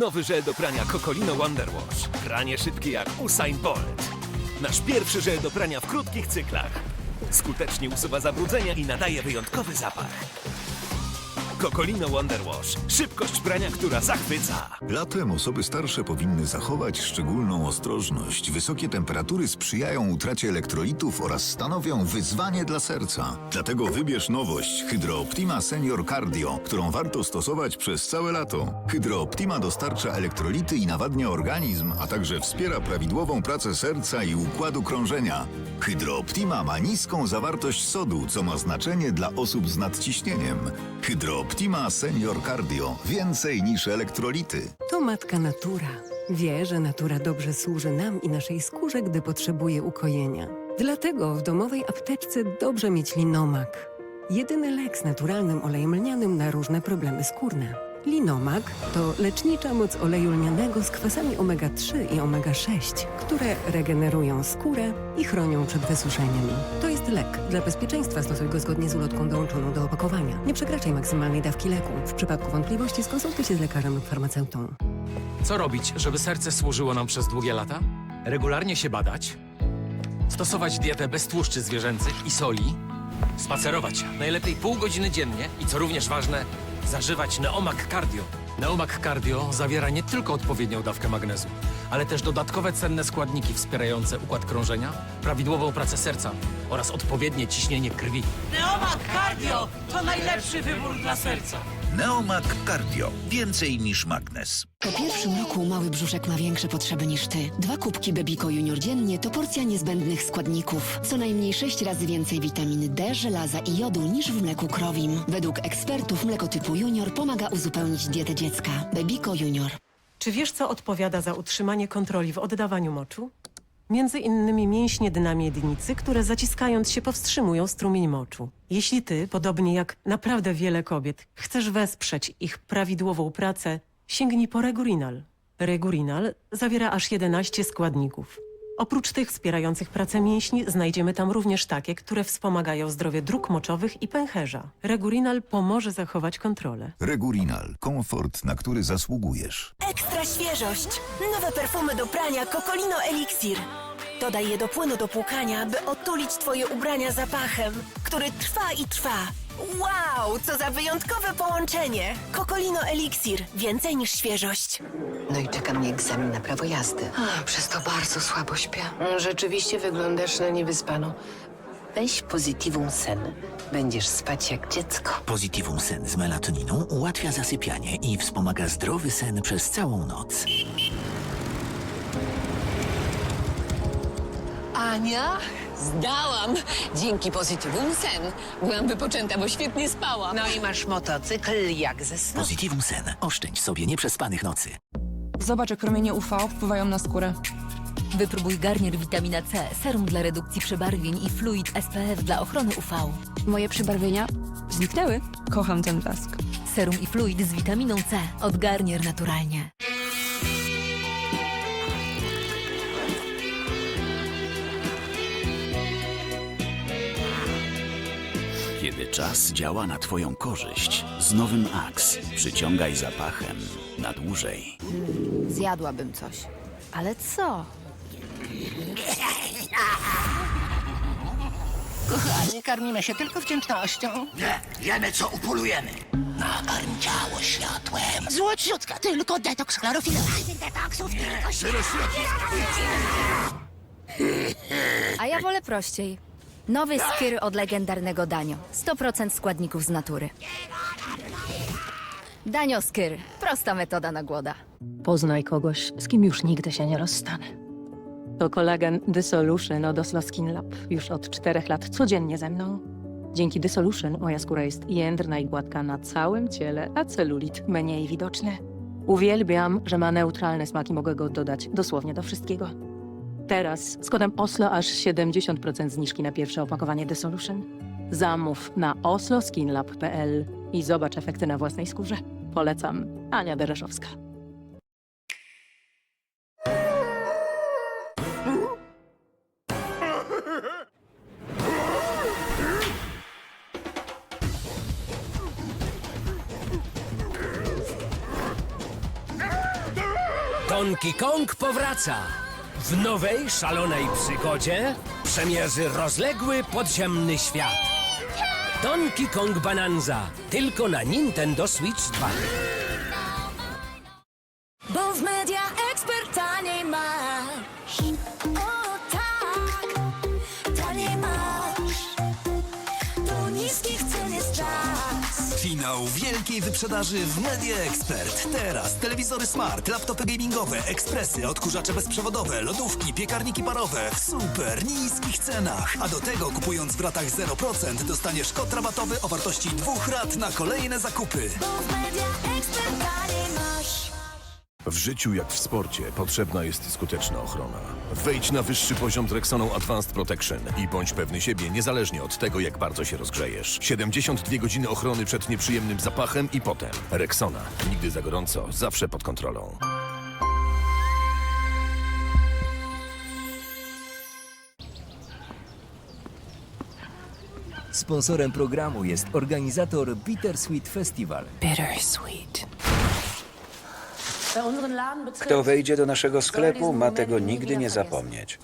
Nowy żel do prania Cocolino Wonder Wash. Pranie szybkie jak Usain Bolt. Nasz pierwszy żel do prania w krótkich cyklach. Skutecznie usuwa zabrudzenia i nadaje wyjątkowy zapach. Cocolino Wonder Wash. Szybkość prania, która zachwyca. Latem osoby starsze powinny zachować szczególną ostrożność. Wysokie temperatury sprzyjają utracie elektrolitów oraz stanowią wyzwanie dla serca. Dlatego wybierz nowość Hydro Optima Senior Cardio, którą warto stosować przez całe lato. Hydro Optima dostarcza elektrolity i nawadnia organizm, a także wspiera prawidłową pracę serca i układu krążenia. Hydro Optima ma niską zawartość sodu, co ma znaczenie dla osób z nadciśnieniem. Hydro Optima Senior Cardio. Więcej niż elektrolity. To matka natura. Wie, że natura dobrze służy nam i naszej skórze, gdy potrzebuje ukojenia. Dlatego w domowej apteczce dobrze mieć linomak. Jedyny lek z naturalnym olejem lnianym na różne problemy skórne. Linomak to lecznicza moc oleju lnianego z kwasami omega-3 i omega-6, które regenerują skórę i chronią przed wysuszeniem. To jest lek. Dla bezpieczeństwa stosuj go zgodnie z ulotką dołączoną do opakowania. Nie przekraczaj maksymalnej dawki leku. W przypadku wątpliwości skonsultuj się z lekarzem lub farmaceutą. Co robić, żeby serce służyło nam przez długie lata? Regularnie się badać, stosować dietę bez tłuszczy zwierzęcych i soli, spacerować najlepiej pół godziny dziennie i co również ważne, zażywać Neomak Cardio. Neomak Cardio zawiera nie tylko odpowiednią dawkę magnezu, ale też dodatkowe cenne składniki wspierające układ krążenia, prawidłową pracę serca oraz odpowiednie ciśnienie krwi. Neomak Cardio to najlepszy wybór dla serca. Neomak Cardio. Więcej niż magnes. Po pierwszym roku mały brzuszek ma większe potrzeby niż ty. Dwa kubki Bebiko Junior dziennie to porcja niezbędnych składników. Co najmniej sześć razy więcej witaminy D, żelaza i jodu niż w mleku krowim. Według ekspertów mleko typu Junior pomaga uzupełnić dietę dziecka. Bebiko Junior. Czy wiesz, co odpowiada za utrzymanie kontroli w oddawaniu moczu? Między innymi mięśnie dna miednicy, które zaciskając się powstrzymują strumień moczu. Jeśli ty, podobnie jak naprawdę wiele kobiet, chcesz wesprzeć ich prawidłową pracę, sięgnij po Regurinal. Regurinal zawiera aż 11 składników. Oprócz tych wspierających pracę mięśni, znajdziemy tam również takie, które wspomagają zdrowie dróg moczowych i pęcherza. Regurinal pomoże zachować kontrolę. Regurinal. Komfort, na który zasługujesz. Ekstra świeżość! Nowe perfumy do prania Cocolino Elixir. Dodaj je do płynu do płukania, by otulić twoje ubrania zapachem, który trwa i trwa. Wow, co za wyjątkowe połączenie! Cocolino Elixir. Więcej niż świeżość. No i czeka mnie egzamin na prawo jazdy. A, przez to bardzo słabo śpię. Rzeczywiście wyglądasz na niewyspaną. Weź pozytywą sen. Będziesz spać jak dziecko. Positivum Sen z melatoniną ułatwia zasypianie i wspomaga zdrowy sen przez całą noc. Ania? Zdałam! Dzięki pozytywum sen. Byłam wypoczęta, bo świetnie spałam. No i masz motocykl jak ze snu. Positivum Sen. Oszczędź sobie nieprzespanych nocy. Zobacz, jak promienie UV wpływają na skórę. Wypróbuj Garnier Witamina C, serum dla redukcji przebarwień i fluid SPF dla ochrony UV. Moje przebarwienia zniknęły. Kocham ten blask. Serum i fluid z witaminą C od Garnier naturalnie. Kiedy czas działa na Twoją korzyść, z nowym Axe przyciągaj zapachem na dłużej. Zjadłabym coś. Ale co? Kochani, karmimy się tylko wdzięcznością. Nie, wiemy co upolujemy. Nakarm ciało światłem. Złociutka, tylko detoks chlorofilu. Detoksów tylko A ja wolę prościej. Nowy skyr od legendarnego Danio. 100% składników z natury. Danio Skyr. Prosta metoda na głoda. Poznaj kogoś, z kim już nigdy się nie rozstanę. To kolagen Dissolution od Oslo Skin Lab. Już od czterech lat codziennie ze mną. Dzięki Dissolution moja skóra jest jędrna i gładka na całym ciele, a celulit mniej widoczny. Uwielbiam, że ma neutralny smak i mogę go dodać dosłownie do wszystkiego. Teraz z kodem OSLO aż 70% zniżki na pierwsze opakowanie Dissolution. Zamów na osloskinlab.pl i zobacz efekty na własnej skórze. Polecam. Ania Dereszowska. Donkey Kong powraca. W nowej, szalonej przygodzie przemierzy rozległy podziemny świat. Donkey Kong Bonanza. Tylko na Nintendo Switch 2. Finał wielkiej wyprzedaży w Media Expert. Teraz telewizory smart, laptopy gamingowe, ekspresy, odkurzacze bezprzewodowe, lodówki, piekarniki parowe w super niskich cenach. A do tego kupując w ratach 0% dostaniesz kod rabatowy o wartości dwóch rat na kolejne zakupy. W życiu jak w sporcie potrzebna jest skuteczna ochrona. Wejdź na wyższy poziom z Rexoną Advanced Protection i bądź pewny siebie niezależnie od tego, jak bardzo się rozgrzejesz. 72 godziny ochrony przed nieprzyjemnym zapachem i potem. Rexona. Nigdy za gorąco, zawsze pod kontrolą. Sponsorem programu jest organizator Bittersweet Festival. Kto wejdzie do naszego sklepu, ma tego nigdy nie zapomnieć.